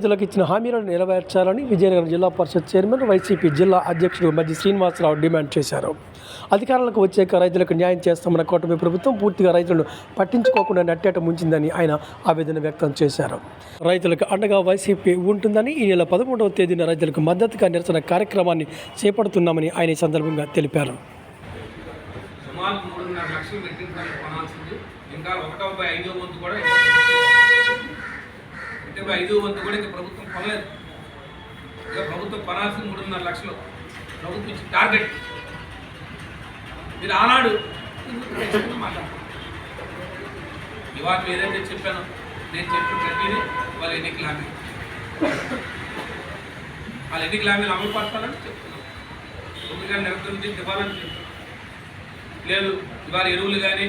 రైతులకు ఇచ్చిన హామీలను నెరవేర్చాలని విజయనగరం జిల్లా పరిషత్ చైర్మన్ వైసీపీ జిల్లా అధ్యక్షుడు మధ్య శ్రీనివాసరావు డిమాండ్ చేశారు. అధికారులకు వచ్చాక రైతులకు న్యాయం చేస్తామన్న కూటమి ప్రభుత్వం పూర్తిగా రైతులను పట్టించుకోకుండా నట్టేట ముంచిందని ఆయన ఆవేదన వ్యక్తం చేశారు. రైతులకు అండగా వైసీపీ ఉంటుందని ఈ నెల పదమూడవ తేదీన రైతులకు మద్దతుగా నిరసన కార్యక్రమాన్ని చేపడుతున్నామని ఆయన ఈ సందర్భంగా తెలిపారు. ఇంకా ఒకటో ఐదో వంతు కూడా ఒకటి ఐదు ఐదో వంతు కూడా ఇంకా ప్రభుత్వం కొనలేదు. ఇంకా ప్రభుత్వం కొనాల్సింది మూడున్నర లక్షలు. ప్రభుత్వం ఇచ్చిన టార్గెట్. మీరు ఆనాడు ఇవాళ ఏదైతే చెప్పానో? నేను చెప్పిన ప్రతిదీ వాళ్ళ ఎన్నికల హామీ. వాళ్ళ ఎన్నికల హామీలు అమలు పరచాలని చెప్తున్నాం. ముందుగా నిరంతరం ఇవ్వాలని చెప్తున్నాం. లేదు ఇవాళ ఎరువులు కానీ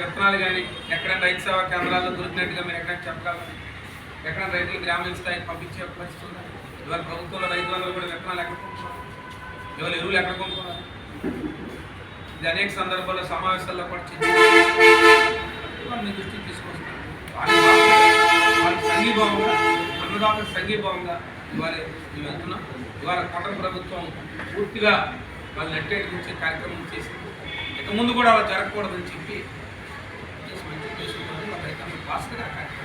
విత్తనాలు కానీ ఎక్కడైనా రైతు సేవా కేంద్రాల్లో దొరికినట్టుగా మీరు ఎక్కడైనా చెప్పగలరు? ఎక్కడ రైతులు గ్రామీణ స్థాయికి పంపించే పరిస్థితి ఉందా? ఇవాళ ప్రభుత్వంలో రైతు వాళ్ళు కూడా విత్తనాలు ఎక్కడ కొనుక్కున్నారు ఇవాళ ఎరువులు ఎక్కడ కొనుక్కున్నారు ఇది అనేక సందర్భాల్లో సమావేశాల్లో కూడా చర్చించారు మీ దృష్టికి తీసుకొస్తున్నారు వాళ్ళ సంఘీభావంగా అన్నదాతల సంఘీభావంగా ఇవాళ మేము వెళ్తున్నాం ఇవాళ కూటమి ప్రభుత్వం పూర్తిగా వాళ్ళు నెట్టేటి గురించి కార్యక్రమం చేసింది ఇక ముందు కూడా అలా జరగకూడదని చెప్పి చేసి మంచి వాళ్ళ రైతాంగం ఫాస్ట్గా కార్యక్రమం